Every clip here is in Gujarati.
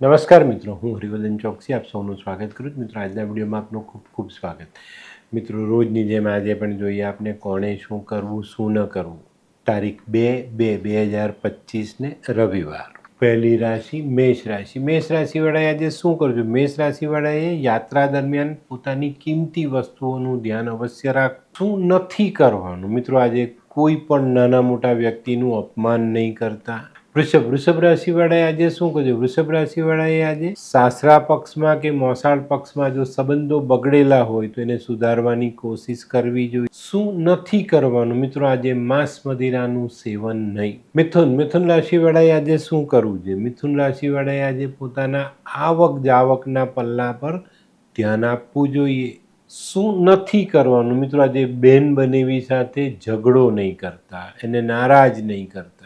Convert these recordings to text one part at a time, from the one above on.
નમસ્કાર મિત્રો, હું હરિવર્ધન ચોકસી, આપ સૌનું સ્વાગત કરું છું. મિત્રો, આજના વિડીયોમાં આપનું ખૂબ ખૂબ સ્વાગત. મિત્રો, રોજની જેમ આજે પણ જોઈએ આપને કોણે શું કરવું, શું ન કરવું. તારીખ બે બે બે હજાર પચીસને રવિવાર. પહેલી રાશિ મેષ રાશિ. મેષ રાશિવાળાએ આજે શું કરજો મેષ રાશિવાળાએ યાત્રા દરમિયાન પોતાની કિંમતી વસ્તુઓનું ધ્યાન અવશ્ય રાખવું નથી કરવાનું. મિત્રો, આજે કોઈ પણ નાના મોટા વ્યક્તિનું અપમાન નહીં કરતા. વૃષભ વૃષભ રાશિવાળાએ આજે શું કહ્યું વૃષભ રાશિવાળાએ આજે સાસરા પક્ષમાં કે મોસાળ પક્ષમાં જો સંબંધો બગડેલા હોય તો એને સુધારવાની કોશિશ કરવી જોઈએ. શું નથી કરવાનું? મિત્રો, આજે માંસ મદિરાનું સેવન નહીં. મિથુન મિથુન રાશિવાળાએ આજે શું કરવું જોઈએ? મિથુન રાશિવાળાએ આજે પોતાના આવક જાવકના પલ્લા પર ધ્યાન આપવું જોઈએ. શું નથી કરવાનું? મિત્રો, આજે બેન બનેવી સાથે ઝઘડો નહીં કરતા, એને નારાજ નહીં કરતા.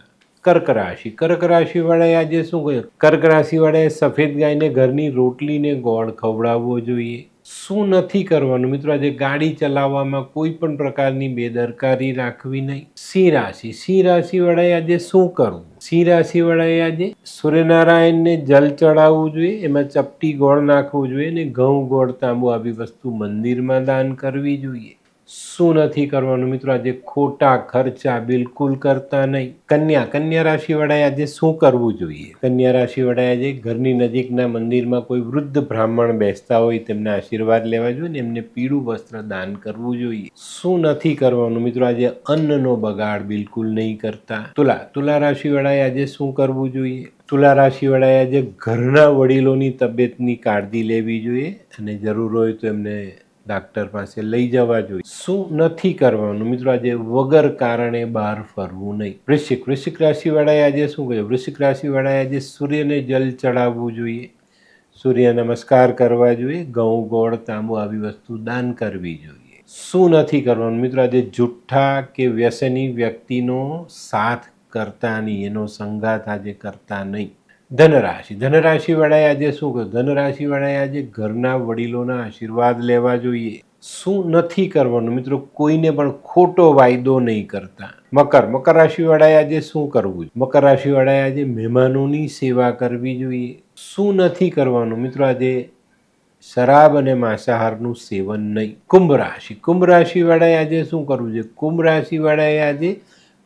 કર્ક રાશિ. કર્ક રાશિવાળાએ આજે શું કહ્યું? કર્ક રાશિવાળાએ સફેદ ગાયને ઘરની રોટલીને ગોળ ખવડાવવો જોઈએ. શું નથી કરવાનું? મિત્રો, આજે ગાડી ચલાવવામાં કોઈ પણ પ્રકારની બેદરકારી રાખવી નહીં. સિંહ રાશિ. સિંહ રાશિવાળાએ આજે શું કરવું? સિંહ રાશિવાળાએ આજે સૂર્યનારાયણને જલ ચડાવવું જોઈએ, એમાં ચપટી ગોળ નાખવું જોઈએ અને ઘઉં ગોળ તાંબુ આવી વસ્તુ મંદિરમાં દાન કરવી જોઈએ. શું નથી કરવાનું મિત્રો? આજે ખોટા ખર્ચા બિલકુલ કરતા નહીં. કન્યા કન્યા રાશિવાળાએ આજે શું કરવું જોઈએ? કન્યા રાશિવાળાએ આજે ઘરની નજીકના મંદિરમાં કોઈ વૃદ્ધ બ્રાહ્મણ બેસતા હોય તેમના આશીર્વાદ લેવા જોઈએ ને એમને પીળું વસ્ત્ર દાન કરવું જોઈએ. શું નથી કરવાનું મિત્રો? આજે અન્નનો બગાડ બિલકુલ નહીં કરતા. તુલા તુલા રાશિવાળાએ આજે શું કરવું જોઈએ? તુલા રાશિવાળાએ આજે ઘરના વડીલોની તબિયતની કાળજી લેવી જોઈએ અને જરૂર હોય તો એમને ડાક્ટર પાસે લઈ જવા જોઈએ. શું નથી કરવાનું? મિત્રો, આજે વગર કારણે બહાર ફરવું નહીં. વૃશ્ચિક વૃશ્ચિક રાશિવાળાએ આજે શું કહ્યું? વૃશ્ચિક રાશિવાળાએ આજે સૂર્યને જલ ચડાવવું જોઈએ. સૂર્ય નમસ્કાર કરવા જોઈએ. ઘઉં, ગોળ, તાંબુ આવી વસ્તુ દાન કરવી જોઈએ. શું નથી કરવાનું? મિત્રો, આજે જુઠ્ઠા કે વ્યસની વ્યક્તિનો સાથ કરતા નહીં. એનો સંઘાત આજે કરતા નહીં. ધનરાશિ. ધનરાશિવાળાએ આજે શું કહ્યું? ધનરાશિવાળાએ આજે ઘરના વડીલોના આશીર્વાદ લેવા જોઈએ. શું નથી કરવાનું મિત્રો? કોઈને પણ ખોટો વાયદો નહીં કરતા. મકર. મકર રાશિવાળાએ આજે શું કરવું મકર રાશિવાળાએ આજે મહેમાનોની સેવા કરવી જોઈએ. શું નથી કરવાનું મિત્રો? આજે શરાબ અને માંસાહારનું સેવન નહીં. કુંભ રાશિ. કુંભ રાશિવાળાએ આજે શું કરવું છે કુંભ રાશિવાળાએ આજે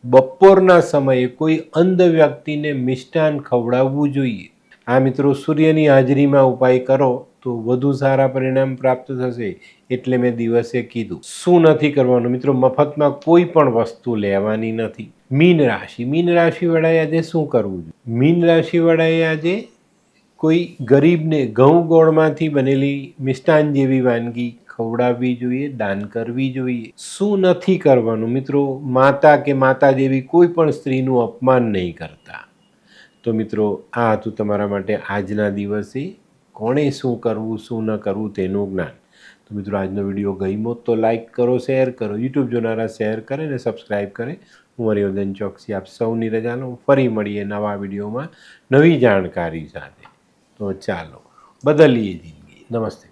બપોરના સમયે કોઈ અંધ વ્યક્તિને મિષ્ટાન ખવડાવવું જોઈએ. આ મિત્રો, સૂર્યની હાજરીમાં ઉપાય કરો તો વધુ સારા પરિણામ પ્રાપ્ત થશે, એટલે મેં દિવસે કીધું. શું નથી કરવાનું મિત્રો? મફતમાં કોઈ પણ વસ્તુ લેવાની નથી. મીન રાશિ. મીન રાશિવાળાએ આજે શું કરવું જોઈએ? મીન રાશિવાળાએ આજે કોઈ ગરીબને ઘઉં ગોળમાંથી બનેલી મિષ્ટાન જેવી વાનગી ખવડાવવી જોઈએ, દાન કરવી જોઈએ. શું નથી કરવાનું મિત્રો? માતા કે માતા જેવી કોઈ પણ સ્ત્રીનું અપમાન નહીં કરતા. તો મિત્રો, આ હતું તમારા માટે આજના દિવસે. કોણે શું કરવું, શું ન કરવું તેનું જ્ઞાન. તો મિત્રો, આજનો વીડિયો ગમ્યો તો લાઇક કરો, શેર કરો. યુટ્યુબ જોનારા શેર કરે અને સબસ્ક્રાઈબ કરે. હું હરિવર્ધન ચોકસી આપ સૌની રજા લઉં. ફરી મળીએ નવા વિડીયોમાં નવી જાણકારી સાથે. તો ચાલો, બદલીએ જિંદગી. નમસ્તે.